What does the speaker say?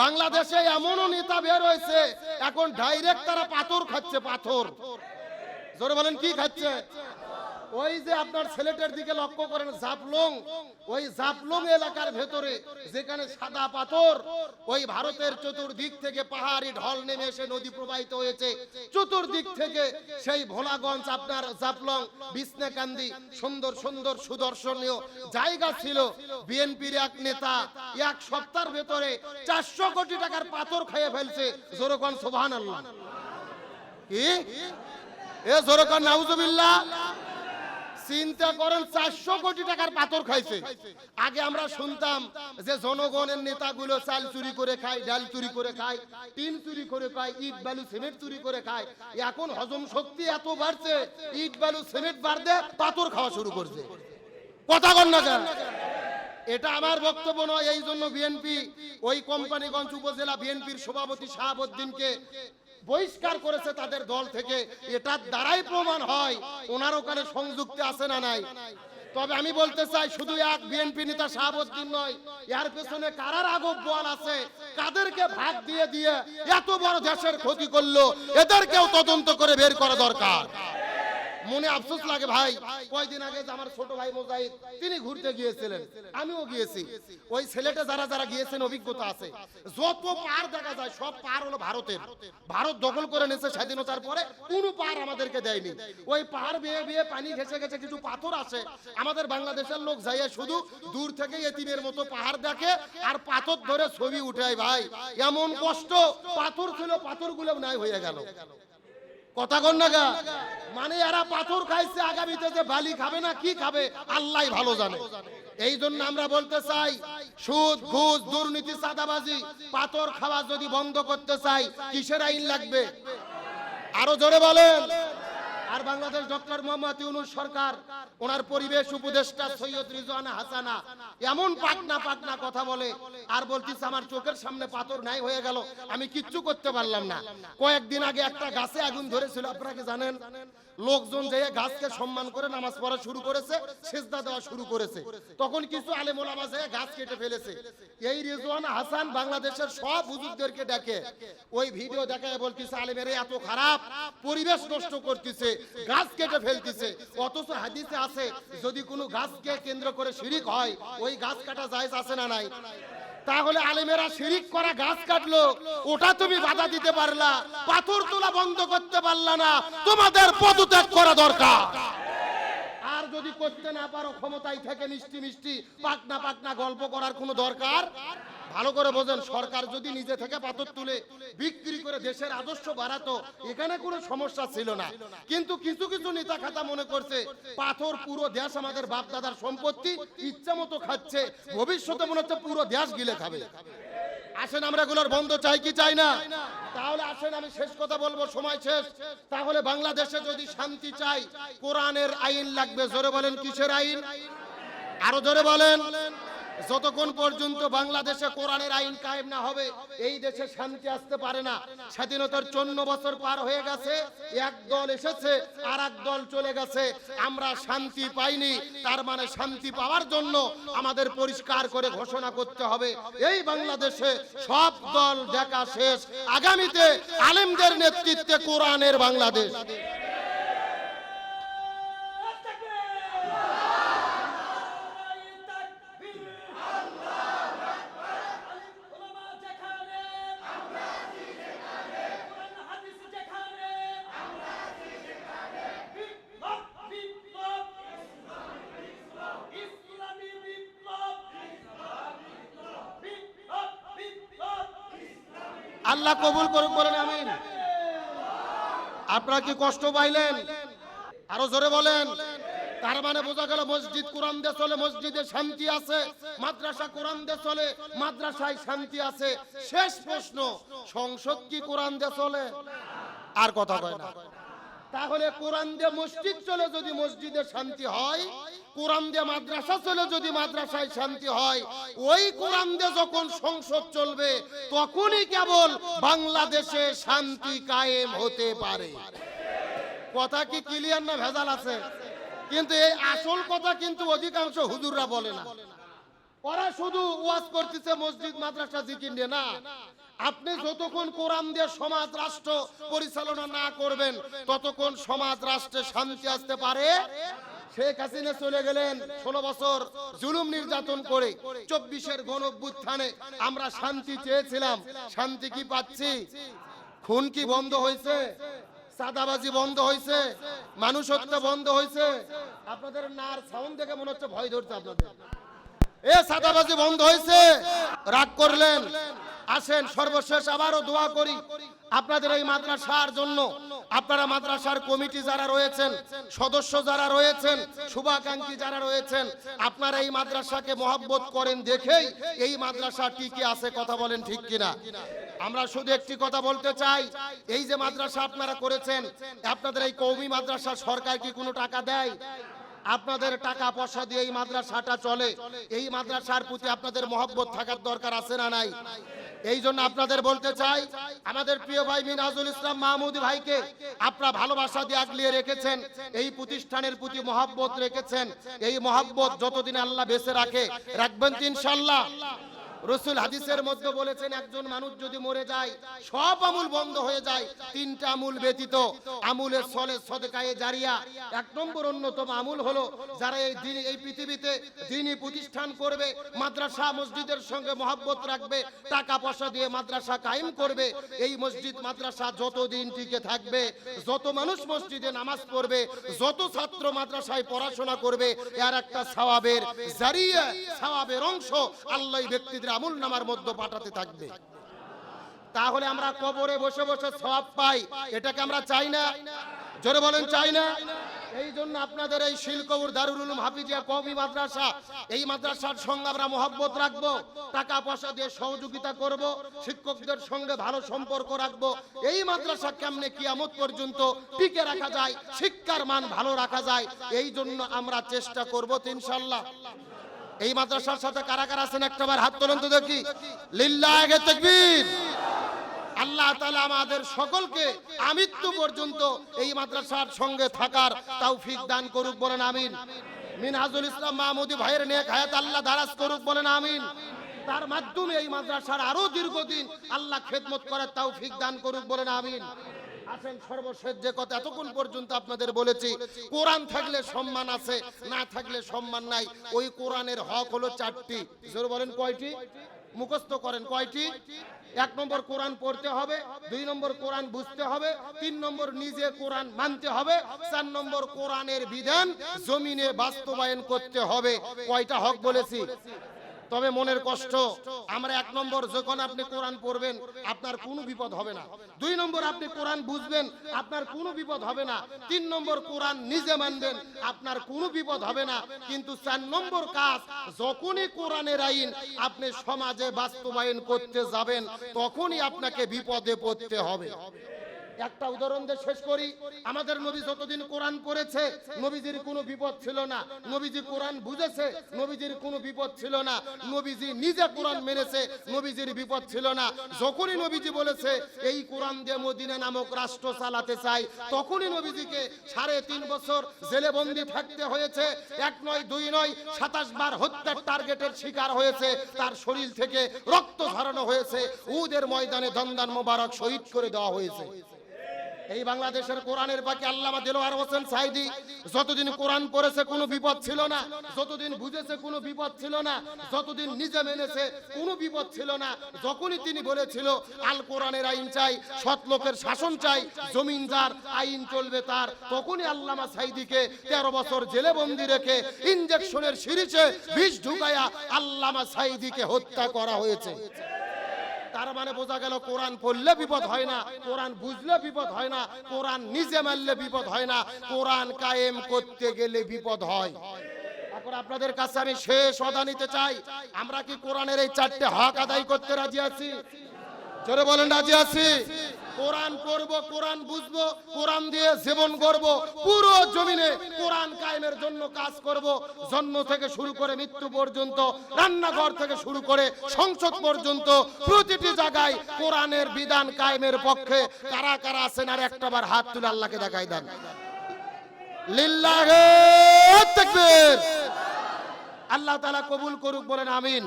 বাংলাদেশে এমনও নেতা বের হয়েছে, এখন ডাইরেক্ট তারা পাথর খাচ্ছে, পাথর। জোরে বলেন, কি খাচ্ছে? ওই যে আপনার ছেলেটার দিকে লক্ষ্য করেন জাপলং ওই জাপলং এলাকার ভেতরে, যেখানে সাদা পাথর, ওই ভারতের চতুর্দিক থেকে পাহাড়ি ঢল নেমে এসে নদী প্রবাহিত হয়েছে। চতুর্দিক থেকে সেই ভোলাগঞ্জ আপনার জাপলং বিষ্ণাকান্দি, সুন্দর সুন্দর সুদর্শনীয় জায়গা ছিল। বিএনপির এক নেতা এক সপ্তাহের ভেতরে চারশো কোটি টাকার পাথর খেয়ে ফেলছে। জোরকন সোভান আল্লাহ কি? এ জোরকন নাউজুবিল্লাহ। চিন্তা করেন, চারশো কোটি টাকার পাথর খাইছে। আগে আমরা শুনতাম যে জনগণের নেতাগুলো চাল চুরি করে খায়, ডাল চুরি করে খায়, টিন চুরি করে খায়, ইট, বালু, সিমেন্ট চুরি করে খায়। এখন হজম শক্তি এত বাড়ছে, ইট, বালু, সিমেন্ট বাড়তে পাথর খাওয়া শুরু করছে। কথা কন না কেন? এটা আমার বক্তব্য নয়, এই জন্য বিএনপি, ওই কোম্পানিগঞ্জ উপজেলা বিএনপির সভাপতি শাহাবুদ্দিনকে বহিষ্কার করেছে তাদের দল থেকে, এটার দ্বারাই প্রমাণ হয় ওনার ওখানে সংযুক্তি আছে না নাই। তবে আমি বলতে চাই, শুধু এক বিএনপি নেতা শাহাবুদ্দিন নয়, এর পেছনে কারার আগব বল আছে, কাদেরকে ভাগ দিয়ে দিয়ে এত বড় দেশের ক্ষতি করল, এদেরকেও তদন্ত করে বের করা দরকার। মনে আফসোস লাগে ভাই। কয়দিন আগে আমার ছোট ভাই মোজাহিদ তিনি ঘুরতে গিয়েছিলেন। আমিও গিয়েছি। ওই ছেলেটা যারা যারা গিয়েছেন অভিজ্ঞতা আছে। যত পার দেখা যায় সব পার হলো ভারতের। ভারত দখল করে নিয়েছে স্বাধীনতার পরে কোনো পার আমাদেরকে দেয়নি। ওই পাহাড় বেয়ে বেয়ে পানি ঘেসে গেছে কিছু পাথর আছে। আমাদের বাংলাদেশের লোক যাইয়া শুধু দূর থেকে এতিমের মতো পাহাড় দেখে আর পাথর ধরে ছবি উঠায় ভাই। এমন কষ্ট পাথর ছিল পাথরগুলো নাই হয়ে গেল। কথা কন না গা? মানে এরা পাথর খাইছে, আগামীতে যে বালি খাবে না, কি খাবে? আল্লাহ ভালো জানে। এই জন্য আমরা বলতে চাই, সুদ, ঘুষ, দুর্নীতি, চাঁদাবাজি, পাথর খাওয়া যদি বন্ধ করতে চাই, কিসের আইন লাগবে? আরও জোরে বলেন। আর বাংলাদেশ ডক্টর মোহাম্মদ ইউনুস সরকার, ওনার পরিবেশ উপদেষ্টা সৈয়দ রিজওয়ানা হাসানা, এমন পাকনা পাকনা কথা বলে, আর বলতিস আমার চোখের সামনে পাথর নাই, হয়ে গেল। আমি কিচ্ছু করতে পারলাম না। কয়েকদিন আগে একটা গাছে আগুন ধরেছিল, আপনারা কি জানেন? লোকজন যে গাছকে সম্মান করে নামাজ পড়া শুরু করেছে, সেজদা দেওয়া শুরু করেছে। তখন কিছু আলেম ওলামা যে গাছ কেটে ফেলেছে। এই রিজওয়ানা হাসান বাংলাদেশের সব হুজুরদেরকে ডেকে, ওই ভিডিও দেখায় বলতেছে, আলেমের এত খারাপ, পরিবেশ নষ্ট করতেছে। গাছ কেটে ফেলতেছে। অথচ হাদিসে আছে, যদি কোনো গাছকে কেন্দ্র করে শিরিক হয়, ওই গাছ কাটা জায়েজ আছে না নাই? তাহলে আলেমেরা শিরিক করা গাছ কাটলো, ওটা তুমি বাধা দিতে পারলা, পাথর তোলা বন্ধ করতে পারলা না, তোমাদের পদত্যাগ করা দরকার। আর যদি করতে না পারো, ক্ষমতায় থেকে মিষ্টি মিষ্টি, পাকনা পাকনা গল্প করার কোনো দরকার? ভালো করে বোঝেন, সরকার যদি নিজে থেকে পাথর তুলে বিক্রি করে দেশের আদর্শ বাড়াতো, এখানে কোনো সমস্যা ছিল না। কিন্তু কিছু কিছু নেতা খাতা মনে করছে, পাথর পুরো দেশ আমাদের বাপ দাদার সম্পত্তি, ইচ্ছা মতো খাচ্ছে, ভবিষ্যতে মনে হচ্ছে পুরো দেশ গিলে খাবে। আসেন, আমরা এগুলোর বন্ধ চাই কি চাই না? তাহলে আসেন, আমি শেষ কথা বলব, সময় শেষ। তাহলে বাংলাদেশে যদি শান্তি চাই, কোরআনের আইন লাগবে, জোরে বলেন, কিসের আইন? আরও জোরে বলেন। যতক্ষণ পর্যন্ত বাংলাদেশে কোরআনের আইন কায়েম না হবে, এই দেশে শান্তি আসতে পারে না। স্বাধীনতার চন্ন বছর পার হয়ে গেছে, এক দল এসেছে আর এক দল চলে গেছে। আমরা শান্তি পাইনি, তার মানে শান্তি পাওয়ার জন্য আমাদের পরিষ্কার করে ঘোষণা করতে হবে। এই বাংলাদেশে সব দল দেখা শেষ। আগামীতে আলেমদের নেতৃত্বে কোরআনের বাংলাদেশ। আল্লাহ কবুল করুন বলেন আমিন। আপনারা কি কষ্ট পাইলেন? আরও জোরে বলেন। তার মানে বোঝা গেল মসজিদ কোরআন দিয়ে চলে, মসজিদে শান্তি আছে, মাদ্রাসা কোরআন দিয়ে চলে, মাদ্রাসায় শান্তি আছে। শেষ প্রশ্ন, সংসদ কি কোরআন দিয়ে চলে? আর কথা কয় না। তাহলে কোরআন দিয়ে মসজিদ চলে যদি মসজিদে শান্তি হয়, কোরআন দিয়ে মাদ্রাসা চলে যদি মাদ্রাসায় শান্তি হয়, ওই কোরআন দিয়ে যখন সংসদ চলবে, তখনই কেবল বাংলাদেশে শান্তি কায়েম হতে পারে। কথা কি ক্লিয়ার না ভেজাল আছে? কিন্তু এই আসল কথা কিন্তু অধিকাংশ হুজুররা বলে না। ওরা শুধু ওয়াজ করতেছে মসজিদ, মাদ্রাসা, জিকির নিয়ে না। আপনি যতক্ষণ কোরআন দিয়ে সমাজ, রাষ্ট্র পরিচালনা না করবেন, ততক্ষণ সমাজ, রাষ্ট্রে শান্তি আসতে পারে। শেখ হাসিনা চলে গেলেন ষোলো বছর জুলুম নির্যাতন করে। চব্বিশের আমরা শান্তি চেয়েছিলাম। শান্তি কি পাচ্ছি? খুন কি বন্ধ হয়েছে? সাদাবাজি বন্ধ হয়েছে? মানুষ বন্ধ হয়েছে? আপনাদের নার সাউন্ড দেখে মনে হচ্ছে ভয় ধরছে আপনাদের। এ সাদাবাজি বন্ধ হয়েছে। রাগ করলেন। আসেন, সর্বশেষ আবারও দোয়া করি। আপনাদের এই মাদ্রাসার জন্য। আপনারা মাদ্রাসার কমিটি যারা রয়েছেন, সদস্য যারা রয়েছেন, শুভাকাঙ্ক্ষী যারা রয়েছেন, আপনারা এই মাদ্রাসাকে মহাব্বত করেন দেখেই এই মাদ্রাসা টিকে আছে কথা বলেন ঠিক কিনা। আমরা শুধু একটি কথা বলতে চাই, এই যে মাদ্রাসা আপনারা করেছেন, আপনাদের এই কৌমি মাদ্রাসা সরকার কি কোনো টাকা দেয়? আপনাদের টাকা পয়সা দিয়ে এই মাদ্রাসাটা চলে। এই মাদ্রাসার প্রতি আপনাদের মহব্বত থাকার দরকার আছে না নাই? এই জন্য আপনাদের বলতে চাই, আমাদের প্রিয় ভাই মিনাজুল ইসলাম মাহমুদ ভাইকে আপনারা ভালোবাসা দিয়ে আগলিয়ে রেখেছেন, এই প্রতিষ্ঠানের প্রতি মহব্বত রেখেছেন, এই মহব্বত যতদিন আল্লাহ বেঁচে রাখে, রাখবেন ইনশাল্লাহ রসুল হাদিসের মধ্যে বলেছেন, একজন মানুষ যদি মরে যায়, সব আমুল বন্ধ হয়ে যায়। তিনটা আমুল ব্যতীত আমুলের সলে সদকায়ে জারিয়া। এক নম্বর অন্যতম আমুল হলো, যারা এই দিন, এই পৃথিবীতে দিনই প্রতিষ্ঠান করবে, মাদ্রাসা মসজিদের সঙ্গে মহাব্বত রাখবে, টাকা পয়সা দিয়ে মাদ্রাসা কায়েম করবে, এই মসজিদ, মাদ্রাসা যতদিন টিকে থাকবে, যত মানুষ মসজিদে নামাজ পড়বে, যত ছাত্র মাদ্রাসায় পড়াশোনা করবে, এর একটা সওয়াবের জারিয়া সওয়াবের অংশ আল্লাহ এই ব্যক্তিদের আমুল নামার মধ্যে পাঠাতে থাকবে। তাহলে আমরা কবরে বসে বসে সওয়াব পাই, এটাকে আমরা চাই না। জোরে বলেন, চাই না। এই জন্য আপনাদের এই শিলকবুর দারুল উলুম হাফিজিয়া কওমি মাদ্রাসা, এই মাদ্রাসার সঙ্গে আমরা মহব্বত রাখব টাকা পয়সা দিয়ে সহযোগিতা করব, শিক্ষকদের সঙ্গে ভালো সম্পর্ক রাখব। এই মাদ্রাসা কেমনে কিয়ামত পর্যন্ত টিকে রাখা যায়, শিক্ষার মান ভালো রাখা যায়, এই জন্য আমরা চেষ্টা করব ইনশাল্লাহ এই মাদ্রাসার সাথে কারা কারা আছেন? একটাবার হাত তোলেন তো দেখি। লিল্লাহে তাকবীর। আল্লাহ তাআলা আমাদের সকলকে আমৃত্যু পর্যন্ত এই মাদ্রাসার সঙ্গে থাকার তৌফিক দান করুক বলেন, আমিন। মিনহাজুল ইসলাম মাহমুদি ভাইয়ের নেক হায়াত আল্লাহ দারাজ করুক বলেন, আমিন। তার মাধ্যমে এই মাদ্রাসার আরও দীর্ঘদিন আল্লাহ খেদমত করার তৌফিক দান করুক বলেন, আমিন। আসেন সর্বশেষ যে কথা এতক্ষণ পর্যন্ত আপনাদের বলেছি। কোরআন থাকলে সম্মান আছে, না থাকলে সম্মান নাই। ওই কোরআনের হক হলো চারটি। জোরে বলেন কয়টি? মুখস্থ করেন কয়টি? এক নম্বর কোরআন পড়তে হবে, দুই নম্বর কোরআন বুঝতে হবে, তিন নম্বর নিজে কোরআন মানতে হবে, চার নম্বর কোরআনের বিধান জমিনে বাস্তবায়ন করতে হবে। কয়টা হক বলেছি? তবে মনের কষ্ট, আমরা এক নম্বর যখন আপনি কোরআন পড়বেন, আপনার কোনো বিপদ হবে না। দুই নম্বর আপনি কোরআন বুঝবেন, আপনার কোনো বিপদ হবে না। তিন নম্বর কোরআন নিজে মানবেন, আপনার কোনো বিপদ হবে না। কিন্তু চার নম্বর কাজ, যখনই কোরআনের আইন আপনি সমাজে বাস্তবায়ন করতে যাবেন, তখনই আপনাকে বিপদে পড়তে হবে। একটা উদাহরণ দিয়ে শেষ করি। আমাদের নবী যতদিন কোরআন পড়েছে নবীজির কোনো বিপদ ছিল না। নবীজি কোরআন বুঝেছে, নবীজির কোনো বিপদ ছিল না। নবীজি নিজে কোরআন মেনেছে, নবীজির বিপদ ছিল না। যখনই নবীজি বলেছে, এই কোরআন দিয়ে মদিনা নামক রাষ্ট্র চালাতে চাই, তখনই নবীজিকে সাড়ে তিন বছর জেলে বন্দি থাকতে হয়েছে। এক নয়, দুই নয়, সাতাশ বার হত্যার টার্গেটের শিকার হয়েছে। তার শরীর থেকে রক্ত ঝরানো হয়েছে। উদের ময়দানে দন্দান মোবারক শহীদ করে দেওয়া হয়েছে। এই বাংলাদেশের কোরআনের বাকি আল্লামা দেলোয়ার হোসেন সাইদি যতদিন কোরআন পড়েছে, কোনো বিপদ ছিল না। যতদিন বুঝেছে, কোনো বিপদ ছিল না। যতদিন নিজে মেনেছে, কোনো বিপদ ছিল না। যখনই তিনি বলেছিল, আল কোরআনের আইন চাই, সৎ লোকের শাসন চাই জমিন যার আইন চলবে তার, তখনই আল্লামা সাইদিকে তেরো বছর জেলে বন্দি রেখে ইঞ্জেকশনের সিরিজে বিষ ঢুকাইয়া আল্লামা সাইদিকে হত্যা করা হয়েছে। তার মানে বোঝা গেল কোরআন পড়লে বিপদ হয় না, কোরআন বুঝলে বিপদ হয় না, কোরআন নিজে মারলে বিপদ হয় না, কোরআন কায়েম করতে গেলে বিপদ হয়। আপনাদের কাছে আমি শেষ অদা নিতে চাই। আমরা কি কোরআনের এই চারটে হক আদায় করতে রাজি আছি? জোরে বলেন, রাজি আছি? কোরআন পড়ব, কোরআন বুঝব, কোরআন দিয়ে জীবন করব পুরো জমিনে কোরআন কায়েমের জন্য কাজ করব, জন্ম থেকে শুরু করে মৃত্যু পর্যন্ত, রান্নাঘর থেকে শুরু করে সংসদ পর্যন্ত, প্রতিটি জায়গায় কোরআনের বিধান কায়েমের পক্ষে কারা কারা আছেন আর একটাবার হাত তুলে আল্লাহকে দেখাই দেন। লিল্লাহে তাকবীর। আল্লাহ তাআলা কবুল করুক, বলেন আমিন।